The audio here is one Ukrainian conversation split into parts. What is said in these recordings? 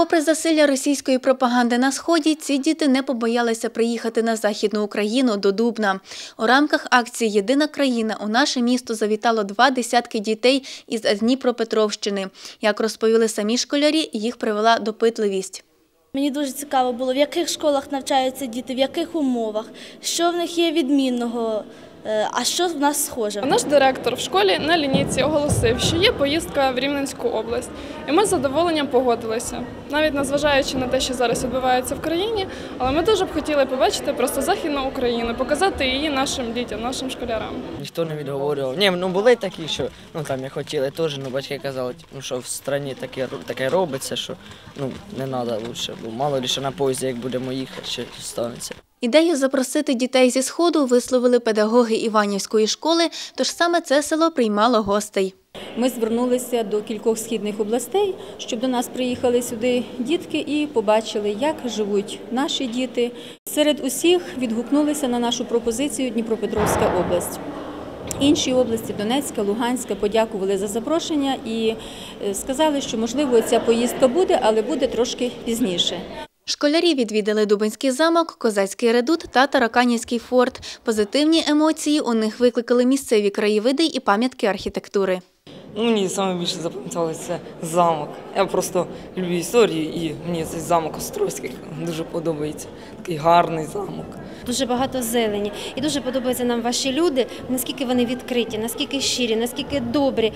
Попри засилля російської пропаганди на сході, ці діти не побоялися приїхати на західну Україну до Дубна. У рамках акції Єдина країна у наше місто завітало два десятки дітей із Дніпропетровщини. Як розповіли самі школярі, їх привела допитливість. Мені дуже цікаво було, в яких школах навчаються діти, в яких умовах, що в них є відмінного, а що в нас схоже. Наш директор в школі на лінійці оголосив, що є поїздка в Рівненську область, і ми з задоволенням погодилися, навіть незважаючи на те, що зараз відбувається в країні. Але ми дуже б хотіли побачити просто західну Україну, показати її нашим дітям, нашим школярам. Ніхто не відговорював. Ні, ну були такі, що ну там я хотіли теж, ну батьки казали, ну що в страні таке таке робиться, що ну не треба лучше, бо мало ли що на поїзді, як будемо їхати, що станеться. Ідею запросити дітей зі сходу висловили педагоги Іванівської школи, тож саме це село приймало гостей. Ми звернулися до кількох східних областей, щоб до нас приїхали сюди дітки і побачили, як живуть наші діти. Серед усіх відгукнулися на нашу пропозицію Дніпропетровська область. Інші області Донецька, Луганська подякували за запрошення і е, сказали, що можливо ця поїздка буде, але буде трошки пізніше. Школярі відвідали Дубинський замок, Козацький редут та Тараканівський форт. Позитивні емоції у них викликали місцеві краєвиди і пам'ятки архітектури. Ну, мені саме більше запам'яталося замок. Я просто люблю історію і мені цей замок Острозький дуже подобається. Такий гарний замок. Дуже багато зелені. І дуже подобаються нам ваші люди, наскільки вони відкриті, наскільки щирі, наскільки добрі.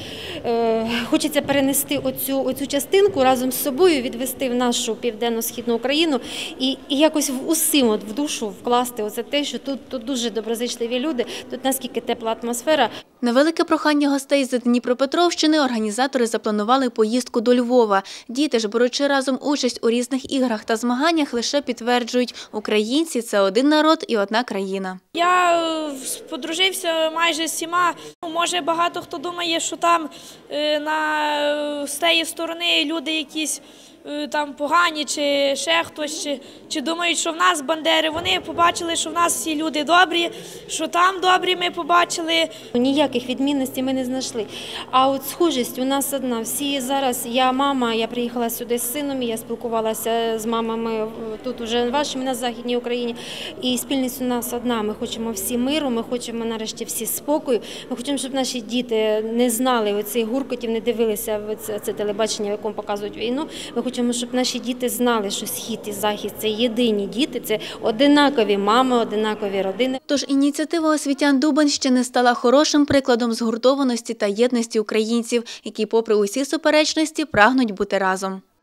Е, хочеться перенести оцю, оцю частинку разом з собою, відвести в нашу південно-східну Україну і, і якось в усім от, в душу вкласти оце те, що тут, тут дуже доброзичливі люди, тут наскільки тепла атмосфера. На велике прохання гостей з Дніпропетровщини організатори запланували поїздку до Львова. Діти ж, беручи разом участь у різних іграх та змаганнях, лише підтверджують, українці це один народ і одна країна. Я е, подружився майже з всіма. Ну, Може, багато хто думає, що там е, на, з тієї сторони люди якісь е, там погані, чи ще хтось, чи, чи думають, що в нас бандери. Вони побачили, що в нас всі люди добрі, що там добрі ми побачили. Ніяких відмінностей ми не знайшли. А от схожість у нас одна. Всі зараз, я мама, я приїхала сюди з сином, я спілкувалася з мамами е, тут уже вашими на Західній Україні. І спільність у нас одна. Ми хочемо всі миру, ми хочемо нарешті всі спокою. Ми хочемо, щоб наші діти не знали оцих гуркотів, не дивилися це, це телебачення, в якому показують війну. Ми хочемо, щоб наші діти знали, що схід і захід це єдині діти, це одинакові мами, одинакові родини. Тож ініціатива освітян Дубенщини стала хорошим прикладом згуртованості та єдності українців, які, попри усі суперечності, прагнуть бути разом.